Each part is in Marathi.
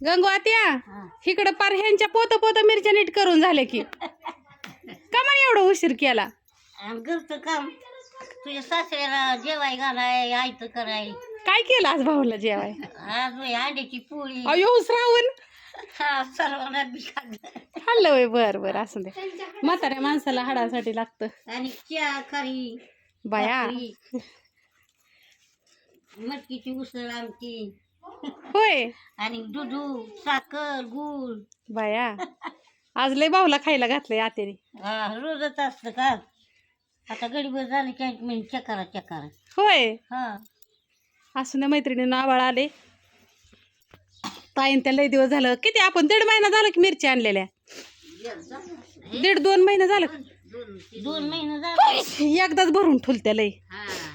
गंगू आत्या हा. इकडं पार ह्यांच्या पोत पोत मिरच्या नीट करून झाले की. का म्हणे एवढं उशीर केला? आणि घरचं काम. तुझ्या सासऱ्याला जेवाय घालाय आयतं कराय. काय केलं आज भाऊला जेवाय? आज होय अंड्याची पोळी. अयो श्रावण. हा सर्वांना बी खाल्लं. खाल्लं वय बर बर असं दे. म्हाताऱ्या माणसाला हाडासाठी लागतं. आणि चहा खारी बाया. भाकरी, मटकीची उसळ आमची. होय. आणि दुधू साखर गुळ. बाया. आज लय भाऊला खायला घातलंय आत्याने. हा रोजच असतं का? आता गडीभर झालं की म्हणजे चकारा चकारा. होय. हा. असून मैत्रिणीनं आवाळ आले. ताईन त्या लय दिवस झालं. किती आपण दीड महिना झालं की मिरची आणलेल्या. दीड दोन महिने झालं. दोन महिने झाले. एकदाच भरून ठुलत्या लय. हा.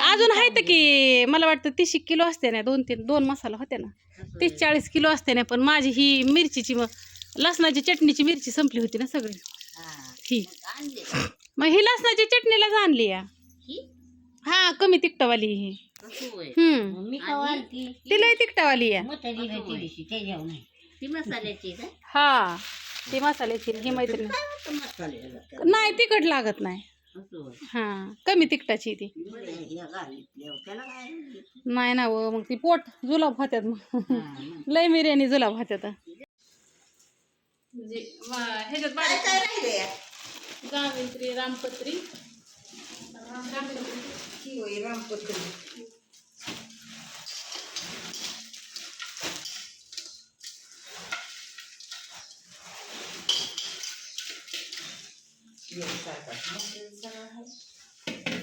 अजून आहेत की मला वाटतं तीस एक किलो असते ना दोन तीन दोन मसाला होते ना. तीस चाळीस किलो असते ना पण माझी ही मिरचीची मग लसणाची चटणीची मिरची संपली होती ना सगळी. हा. ही. मग ही लसणाची चटणीलाच आणली या. ही? हा कमी तिकटावाली ही. कसं होय? हम्म. मग मी खावा आणती ती. लय तिकटावाली या हा. ती मसाल्याची ही मैत्रीण. नाही तिखट लागत नाही. हा कमी तिखटाची ती. नाही ना व मग ती पोट जुलाब होत्यात मग. लय मिऱ्याने जुलाब होत्यात म्हणजे ह्याच्यात जावेत्री रामपत्री.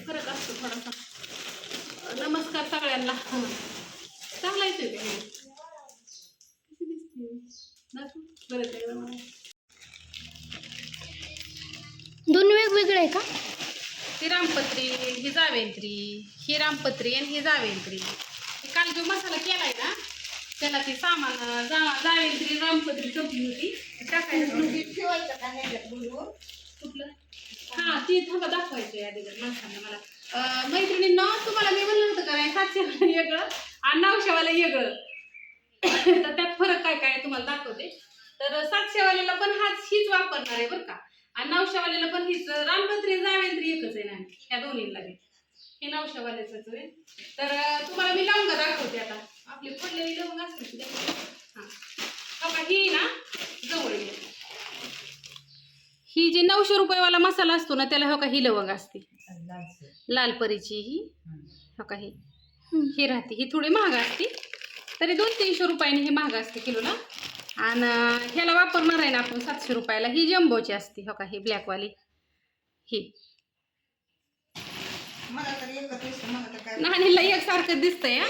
फरक असतो थोडासा सगळ्यांना चांगला येतोय का हे? कशी दिसते? दाखव. एकदा मला. दोन वेगवेगळे आहे का? ही रामपत्री ही जावेंत्री ही रामपत्री आणि ही जावेंत्री. काल जो मसाला केलाय ना त्याला ते सामान जा जावेंत्री रामपत्री संपली होती. ते टाकायचं कुठलं? हा ती थांबा दाखवायची आधी माणसांना मला. मैत्रिणींना तुम्हाला मी म्हणलं होतं का नाही सातशेवाला वेगळं आणि नऊशेवाला वेगळं तर त्यात फरक काय काय तुम्हाला दाखवते. तर सातशेवाल्याला पण हाच हीच वापरणार आहे बरं का. आणि नऊशेवाल्याला पण हीच रामपत्री जावेंद्री एकच आहे ना ह्या दोन्हीला हे नऊशेवाल्याच आहे. तर तुम्हाला मी लवंग दाखवते आता. आपली पडलेली लवंग असते हां. बघा ही ना जवळ ही जी नऊशे रुपयेवाला मसाला असतो ना त्याला हो का ही लवंग असते. लाल परीची ही. हो का ही? ही राहते. ही थोडी महाग असते. तरी दोन तीनशे रुपयाने ही महाग असते किलोला. आणि ह्याला वापरणार आहे ना आपण सातशे रुपयाला. ही जम्बोची असते. हो का? ही ब्लॅकवाली. ही. नाणीला एकसारखं दिसतंय हा.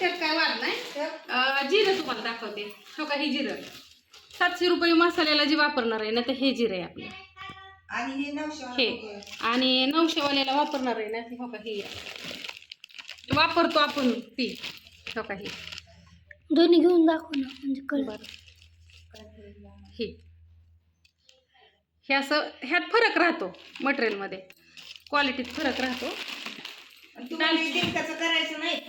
त्यात काय वाद नाही. अं, जिरं तुम्हाला दाखवते. हो का? ही जिरं. सातशे रुपये मसाल्याला जी वापरणार आहे ना ते हे जिरं आहे आपलं. आणि हे नऊशे हे. आणि नऊशेवाल्याला वापरणार आहे ना ती हो का ही. वापरतो आपण ती हो का ही. दोन्ही घेऊन दाखव ना म्हणजे कळ बरं. हे. हे असं ह्यात फरक राहतो मटेरियलमध्ये क्वालिटीत फरक राहतो. तुम्हाला डिंकाचं करायचं नाही.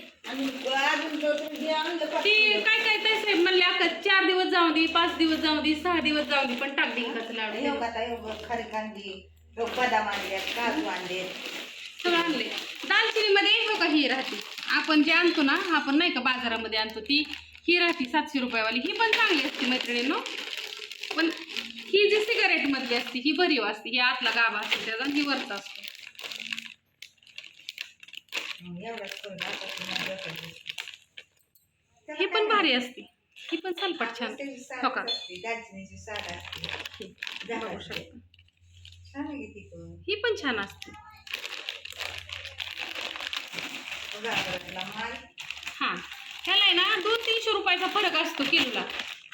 ती काय काय तसे म्हणले अका चार दिवस जाऊ दे पाच दिवस जाऊ दे सहा दिवस जाऊ दे पण टाक डिंकाचं लाडू. आता, हे खारी कांदी बदाम काजू आणले सगळं आणले दालचिनीमध्ये हो का ही राहते. आपण जे आणतो ना आपण नाही का बाजारामध्ये आणतो ती ही राहते सातशे रुपयावाली. ही पण चांगली असते मैत्रिणींनो. पण ही जी सिगारेट मधली असते ही बरी असते ही आतला गाभा असते त्याचा ही वरचा असतो एवढंच करून आता तुम्हाला डोक्यात बसतं. त्याला ही पण. भारी असते. ही पण सलपट छान. हो का? असते, दालचिनीची साल असते. ही झाड बघू असते. शकता. छान आहे की ती पण. ही पण छान असते. हां. ह्याला आहे ना दोन तीनशे रुपयाचा फरक असतो किलोला.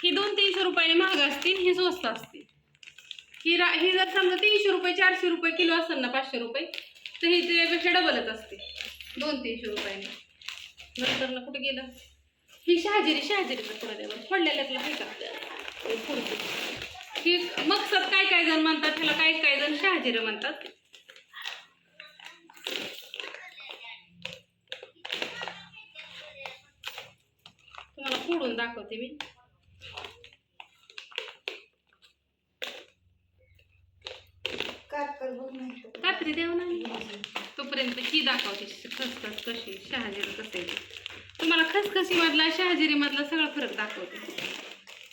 ही दोन तीनशे रुपयाने महाग असते आणि ही स्वस्त असते. ही रा ही जर समजा तीनशे रुपये चारशे रुपये किलो असेल ना पाचशे रुपये तर ही त्यापेक्षा डबलच असते. दोन तीनशे रुपयाने. नंतर ना कुठे गेलं? ही शहाजिरी शहाजिरीचा पुढे द्यावं फोडलेल्यातलं आहे का? हे फोडते. ही मकसद काय काय जण म्हणतात? ह्याला काय काय जण शहाजिरं म्हणतात? फोडून दाखवते मी. कात्री देऊ ना तोपर्यंत ही दाखवते खसखस कशी शहाजिरी कसं ते. तुम्हाला खसखसी मधला शहाजिरी मधला सगळा फरक दाखवते.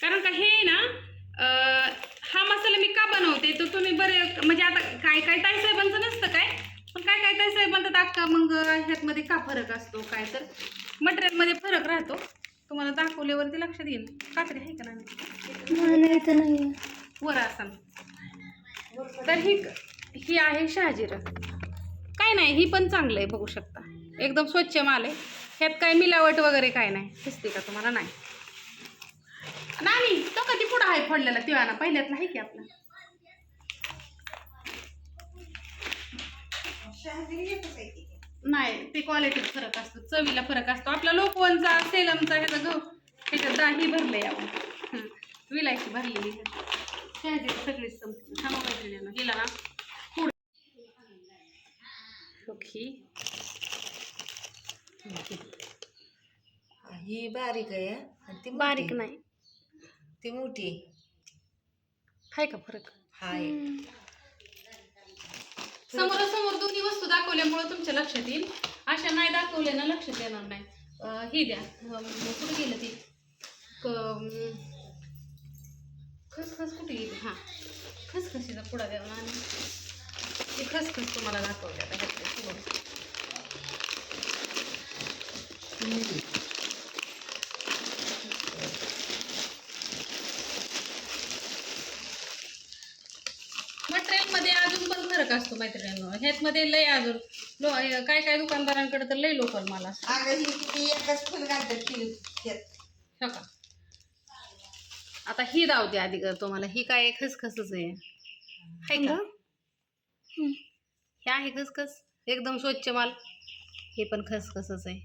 कारण का हे ना हा मसाला मी का बनवते तर तुम्ही बरे म्हणजे आता काय काय ताई साहेबांचं नसतं काय पण काय काय ताई साहेब म्हणतात अक्का मग ह्यातमध्ये का फरक असतो काय तर. मटेरियलमध्ये फरक राहतो. तुम्हाला दाखवल्यावरती लक्षात येईल. कात्री आहे का नाही. वर असा. तर ही ही आहे शहाजिरं. काय नाही ही पण चांगलं आहे बघू शकता. एकदम स्वच्छ माल आहे. ह्यात काय मिलावट वगैरे काय नाही. दिसते का तुम्हाला? नाही. नाही तो कधी पुढं आहे फोडलेला? तिळाना पहिल्यात नाही की आपला? नाही ते क्वालिटीत फरक असतो. चवीला फरक असतो. आपला लोकवनचा सेलमचा ह्याचा गहू ह्याच्यात दाही भरले आपण. विलायची भरलेली शहाजी सगळीच संपली. थांबा ना हिला ना ओके हा, ही बारीक आहे आणि ती बारीक मोठी. नाही. ती मोठी. आहे. का फरक? हाय. समोरासमोर दोन्ही वस्तू दाखवल्यामुळे तुमच्या लक्षात येईल. अशा नाही दाखवल्या ना लक्षात येणार नाही. अं, ही द्या. अं, कुठे गेलं ती? क- अं, खसखस कुठे गेली? हां. खसखसीचा पुडा द्या ना. आणि ती खसखस तुम्हाला दाखवते आता. मटेरियलमध्ये अजून पण फरक असतो मैत्रिणींनो ह्यातमध्ये लय अजून लो काय काय दुकानदारांकडे तर लय लोकल माल असतो अगं ही किती एकच फुल घालतात. हो का? आता ही दावते आधी कर तुम्हाला. ही काय खसखसच आहे. हाय का? हे आहे खसखस? एकदम स्वच्छ माल. हे पण खसखसच आहे.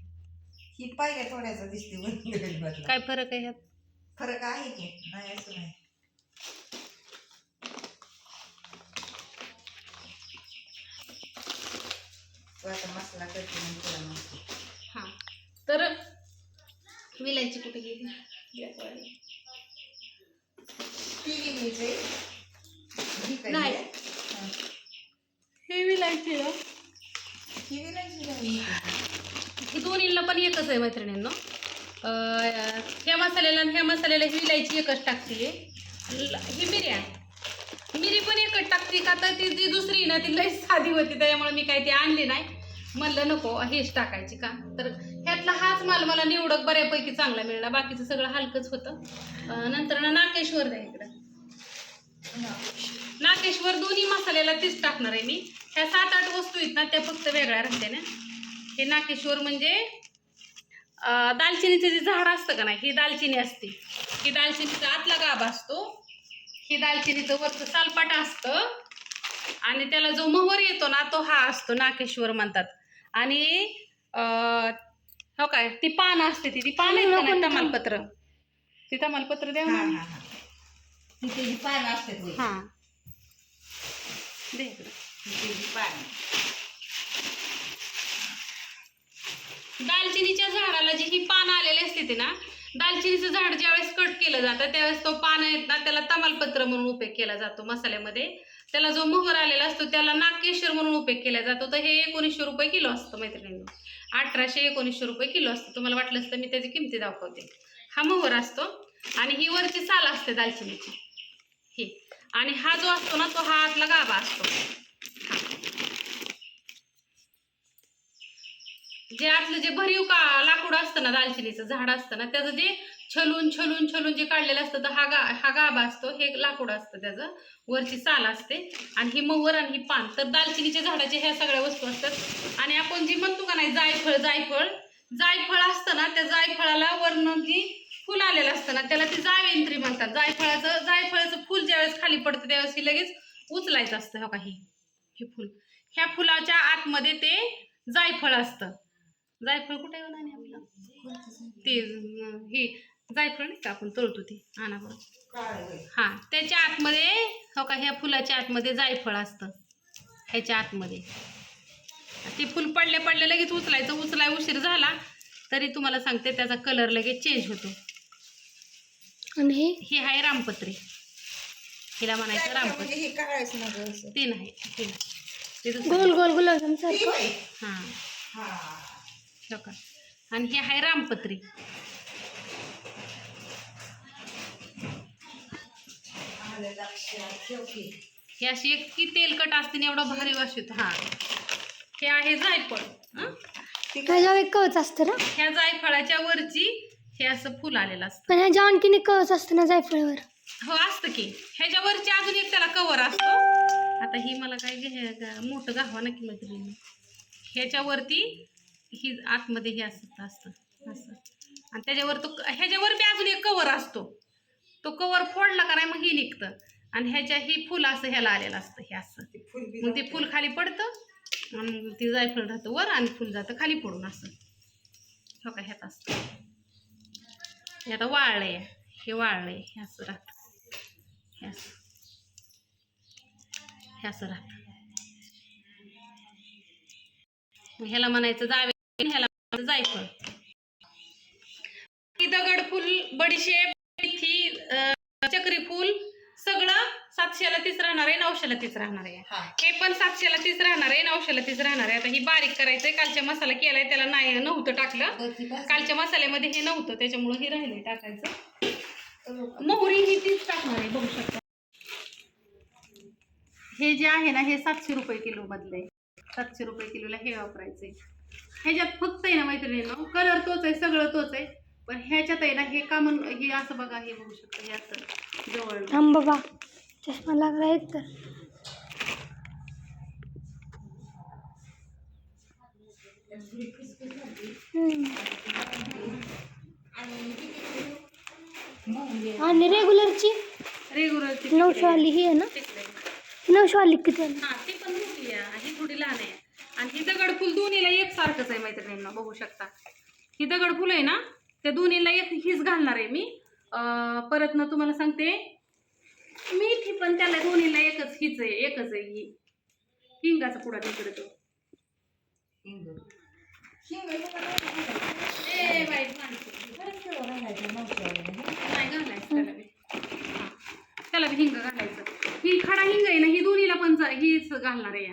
ही पाहिजे थोड्याचा दिसते काय फरक आहे ह्यात? फरक आहे की? नाही असं नाही. तू आता मसाला करते मग तुला मग. हां. तर विलायची कुठे गेली? ती नाही. हा. हे विलायची ना ही दोन्हीला पण एकच आहे मैत्रिणींनो. ह्या मसाल्याला आणि ह्या मसाल्याला ही विलायची एकच टाकते. ही मिरी आहे. मिरी पण एकच टाकते का तर ती जी दुसरी ना ती लई साधी होती त्यामुळे मी काय ती आणली नाही. म्हणलं नको हेच टाकायची का? तर ह्यातला हाच माल मला निवडक बऱ्यापैकी चांगला मिळाला. बाकीचं सगळं हलकंच होतं. नंतर ना नाकेश्वर द्या इकडं. नाकेश्वर दोन्ही मसाल्याला तीच टाकणार आहे मी. ह्या सात आठ वस्तू आहेत ना त्या फक्त वेगळ्या राहते ना. हे नाकेश्वर म्हणजे दालचिनीचं जे झाड असतं का नाही ही दालचिनी असते. ही दालचिनीचा आतला गाभा असतो. ही दालचिनीचं वरचं सालपाटा असतं. आणि त्याला जो मोहर येतो ना तो हा असतो नाकेश्वर म्हणतात. आणि हो काय ती पानं असते ती. ती पानं आहेत का नाही तमालपत्र? ती तमालपत्र द्या हा, ना. पानं असतात होय. हां. दे दालचिनीच्या झाडाला जी ही पानं आलेली असते ते ना दालचिनीचं झाड ज्यावेळेस कट केलं जातं त्यावेळेस तो पानं आहेत ना त्याला तमालपत्र म्हणून उपयोग केला जातो मसाल्यामध्ये. त्याला जो मोहर आलेला असतो त्याला नागकेश्वर म्हणून उपयोग केला जातो. तर हे एकोणीसशे रुपये किलो असतं मैत्रिणींनो. अठराशे एकोणीसशे रुपये किलो असतं. तुम्हाला वाटलं असतं मी त्याची किमती दाखवते. हा मोहर असतो आणि ही वरची साल असते दालचिनीची. ही. आणि हा जो असतो ना तो हा आतला गाभा असतो. जे आतलं जे भरीव का लाकूड असतं ना दालचिनीचं झाड असतं ना त्याचं जे छलून छलून छलून जे काढलेलं असतं तर हा गा हा गाभा असतो हे लाकूड असतं त्याचं. वरची साल असते आणि ही मवर आणि ही पान. तर दालचिनीच्या झाडाच्या ह्या सगळ्या वस्तू असतात. आणि आपण जी म्हणतो का नाही जायफळ जायफळ. जायफळ असतं ना त्या जायफळाला वरनं जी फुल आलेलं असतं ना त्याला ते जावेंत्री म्हणतात. जायफळाचं जायफळाचं फुल ज्यावेळेस खाली पडतं त्यावेळेस ही लगेच उचलायचं असतं हो का हे हे फुल. ह्या फुलाच्या आतमध्ये ते जायफळ असतं. जायफळ कुठे आहे हो आपलं? ते हे जायफळ नाही का आपण तळतो ते आणा बरं हां त्याच्या आतमध्ये हो का ह्या फुलाच्या आतमध्ये जायफळ असतं. ह्याच्या आतमध्ये. ते फुल पडले पडले लगेच उचलायचं. उचलाय उशीर झाला तरी तुम्हाला सांगते त्याचा कलर लगेच चेंज होतो. आणि हे? ही आहे रामपत्री. हिला म्हणायचं रामपत्री. हे काढायचं ना असं. ते नाही ते नाही. ते दुसरं. गोल गोल गुलाबजाम सारखं? हां हा. हो. का आणि हे आहे रामपत्री. आलं लक्षात. ठेव की. ही अशी इतकी तेलकट असते आणि एवढा भारी वास येतो हां. हे आहे जायफळ. हं? एक कवच असतं ना? ह्या जायफळाच्या वरची हे असं फुल आलेलं असतं. पण ह्याच्या आणखीन एक कवच असतं ना जायफळावर. हो असतं की. ह्याच्यावरची अजून एक त्याला कवर असतो. आता ही मला काय घे गा- मोठं गावा ना की मैत्रिणी ह्याच्यावरती ही आतमध्ये हे असतं असतं असं. आणि त्याच्यावर तो ह्याच्यावर बी अजून एक कवर असतो. तो कवर फोडला का नाही मग ही निघतं. आणि ह्याच्या ही फुल असं ह्याला आलेलं असतं हे असं. ते फुल बी मग ते फुल खाली पडतं आणि मग ते जायफळ राहतं वर आणि फुल जातं खाली पडून असं. हो का ह्यात असतं. हे आता वाळलंय. हे वाळलंय. हे असं राहतं. हे असं. हे असं राहतं. ह्याला म्हणायचं जावे. ह्याला जायफळ. ही दगडफूल बडीशेप मेथी अं, चक्री फूल सगळं सातशेला तीस राहणार आहे नऊशेला तीस राहणार आहे. हा. हे पण सातशेला तीस राहणार आहे नऊशेला तीस राहणार आहे. आता ही बारीक करायचंय कालच्या मसाला केलाय त्याला नाही नव्हतं टाकलं. कालच्या मसाल्यामध्ये हे नव्हतं त्याच्यामुळे हे राहिले टाकायचं. मोहरी ही तीच टाकणार आहे बघू शकता. हे जे आहे ना हे सातशे रुपये किलो मधलं आहे सातशे रुपये किलोला हे वापरायचंय. ह्याच्यात फक्त आहे ना मैत्रिणीनं कलर तोच आहे सगळं तोच आहे. पण ह्याच्यात आहे ना हे कामन हे असं बघा हे बघू शकता हे असं जवळ. थांब बाबा. चष्मा लागला एक तर. आणि रेग्युलरची रेग्युलर नऊशेवाली ही आहे ना? नऊशेवाली किती आहे? हा ती पण मोठी आहे. ही थोडी लहान आहे. आणि ही दगडफूल दोन्हीला एक सारखंच आहे मैत्रिणींना बघू शकता. ही दगडफूल आहे ना त्या दोन्हीला एक हीच घालणार आहे मी. परत ना तुम्हाला सांगते. मेथी पण त्याला दोन्हीला एकच हीच आहे एकच आहे ही हिंगाचा पुडा तिकडे तो हे. ए बाई. नाही घालायचं त्याला बी हा. त्याला बी हिंग घालायचं ही खडा हिंग आहे ना ही दोन्हीला पण हीच घालणार आहे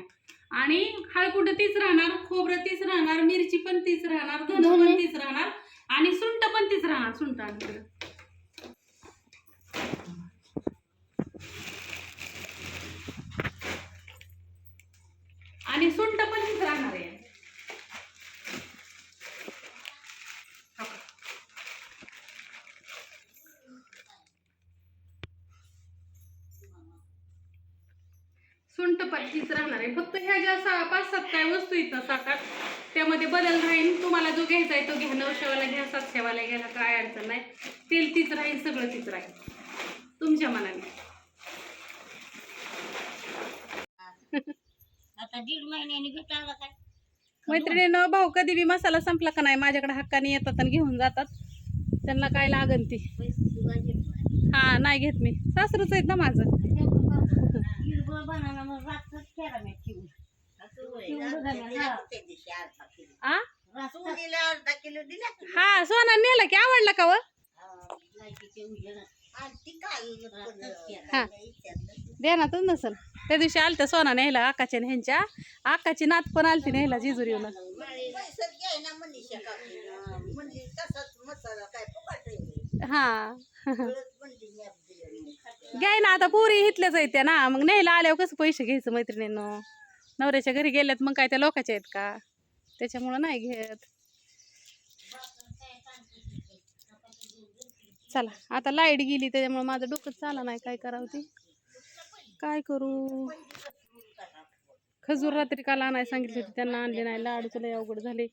आणि हळकुंड तीच राहणार खोबरं तीच राहणार मिरची पण तीच राहणार धन पण. तीच राहणार आणि सुंट पण तीच राहणार सुंट. आणि सुंट पण तीच राहणार आहे हो का? सुंट पट्टीच राहणार आहे फक्त ह्या ज्या सहा पाच सात काय वस्तू ना सात आठ त्यामध्ये बदल राहील तुम्हाला जो घ्यायचा आहे तो घ्या. नऊशेवाला घ्या सातशेवाला घ्यायला काय अडचण नाही. तेल तीच राहील सगळं तीच राहील तुमच्या मनाने. आता दीड महिन्याने भेटायला काय? मैत्रिणीनं भाऊ कधी बी मसाला संपला का नाही माझ्याकडे हक्काने येतात आणि घेऊन जातात. त्यांना काय लागन ती. हा नाही घेत मी. सासरूच आहेत ना माझं. आ. हा सोना नेला की आवडला का व? हा, ध्यानातच नसल. त्या दिवशी आलत्या सोना न्यायला आकाच्या ह्यांच्या. आकाची नात पण आलती न्यायला जेजुरी येऊन. म्हणजे आहे. हा. घ्याय ना आता पोरी इथल्याच आहेत त्या ना. मग न्यायला आल्यावर कसं पैसे घ्यायचं मैत्रिणीनं? नवऱ्याच्या घरी गेल्यात मग काय त्या लोकांच्या आहेत का? त्याच्यामुळं नाही घेत. चला आता लाइट गेली त्याच्यामुळं माझं डोकं चाला नाही. काय करावं ते? काय करू? खजूर रात्री काल आणायला सांगितली होती त्यांना आणले नाही. लाडू तुला अवघड झाले.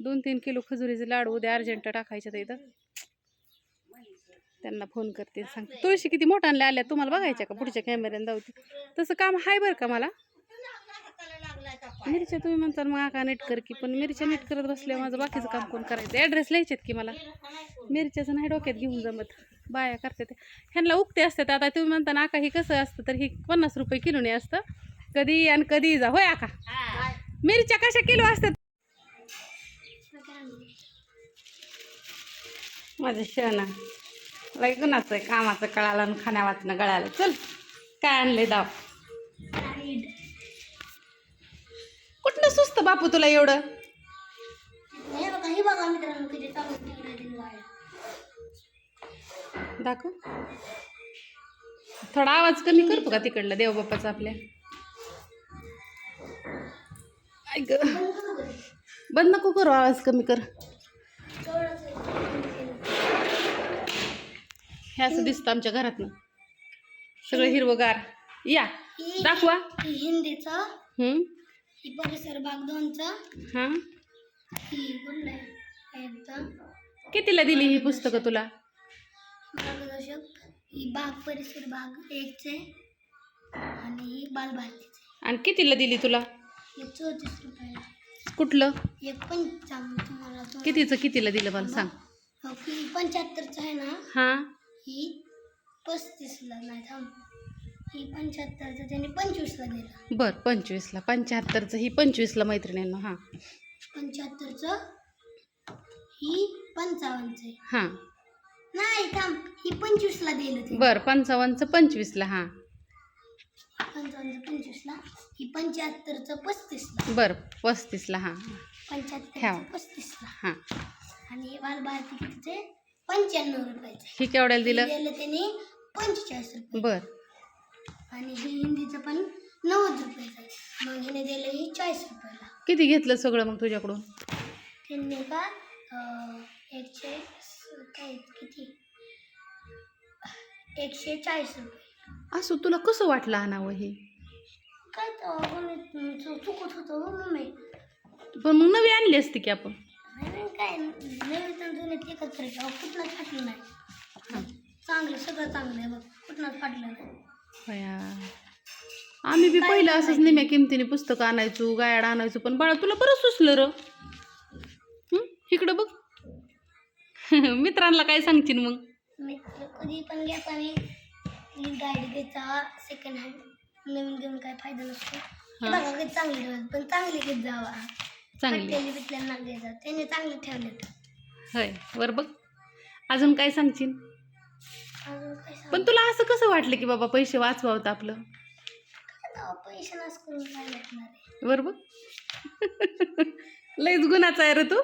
दोन तीन किलो खजुरीचे लाडू उद्या अर्जंट टाकायचे तर इथं. त्यांना फोन करते सांगते. तुळशी किती मोठ्याने आल्या तुम्हाला बघायच्या का? पुढच्या कॅमेऱ्याने जाऊते तसं काम आहे बरं का मला? मिरच्या तुम्ही म्हणता मग आका नीट कर की पण मिरच्या नीट करत बसल्यावर माझं बाकीचं काम कोण करायचं? ॲड्रेस लिहायचेत की मला? मिरच्याचं नाही डोक्यात घेऊन जमत. बाया करते ते. ह्यांना उगते असतात. आता तुम्ही म्हणता ना आका हे कसं असतं तर हे पन्नास रुपये किलोने असतं. कधी आणि कधी जा. होय आका? मिरच्या कशा किलो असतात? माझं शेण लय गुणाचं आहे. कामाचं कळालं आणि खाण्या वाचणं गळालं. चल काय आणले दाव? सुस्त बापू तुला एवढं? हे बघा हे बघा मित्रांनो किती चांगलं तिकडे दिलं आहे. दाखव. थोडा आवाज कमी करतो का तिकडला? देवबाप्पाचा आपल्या. ऐक बंद नको करू आवाज कमी कर. हे असं दिसतं आमच्या घरातनं. सगळं हिरवगार. या. दाखवा. हिंदीचा हम्म? ही परिसर भाग दोनचा. हा? ही कुठला कितीला दिली ही पुस्तकं तुला? मार्गदर्शक ही बाग परिसर भाग एकचे आणि ही बालभारतीचे. आणि कितीला दिली तुला? एक चौतीस रुपयाला. कुठलं? एक पंचावन्न तुम्हाला तो- कितीचं कितीला दिलं मला सांग. हो, ही पंच्याहत्तरचं आहे ना. हा? ही पस्तीसला नाही थांब. ही पंच्याहत्तरचं त्याने पंचवीसला दिलं. बर पंचवीसला. पंच्याहत्तरचं ही पंचवीसला मैत्रिणींना हां. पंच्याहत्तरचं ही पंचावन्नचं. हां. नाही थांब ही पंचवीसला दिलं ते बर पंचावन्नचं पंचवीसला हां. पंचावन्नचं पंचवीसला ही पंच्याहत्तरचं पस्तीसला. बर पस्तीसला हां. पंच्याहत्तरचं ठेवा. पस्तीसला. हां. आणि बालभारती कितीचे पंच्याण्णव रुपयाचे ही केवढ्याला दिलं? दिलं त्याने पंचेचाळीस रुपये. बर. आणि हे हिंदीचं पण नव्वद रुपयाचं आहे मग हिने दिलं ही चाळीस रुपयाला. किती घेतलं सगळं मग तुझ्याकडून? त्यांनी का अं, एकशे स- काय किती? एकशे चाळीस रुपये. असं तुला कसं वाटलं आणावं हे? काय तर गणित चु- चुकत होतं हो मम्मी पण मग नवी आणली असती की आपण? काय नवीन तर एकच करायचं कुठनंच फाटलं नाही. हां. चांगलं सगळं चांगलं आहे बघ. कुठनंच फाटलं नाही. आम्ही बी पहिलं असंच निम्या किमतीने पुस्तकं आणायचो गायड आणायचो पण बाळा तुला बरं सुचलं र? इकडं बघ. मित्रांना काय सांगशील मग? कधी पण घ्यायचा सेकंड हँड नवीन घेऊन काय फायदा नसतो. बघा किती चांगली पण चांगली घेत जावा. चांगली. त्याने चांगले ठेवले होय वर बघ. अजून काय सांगशील? पण तुला असं कसं वाटलं की बाबा पैसे वाचवावं आपलं? पैसे बघ लईच गुणाचा आहे रे तू.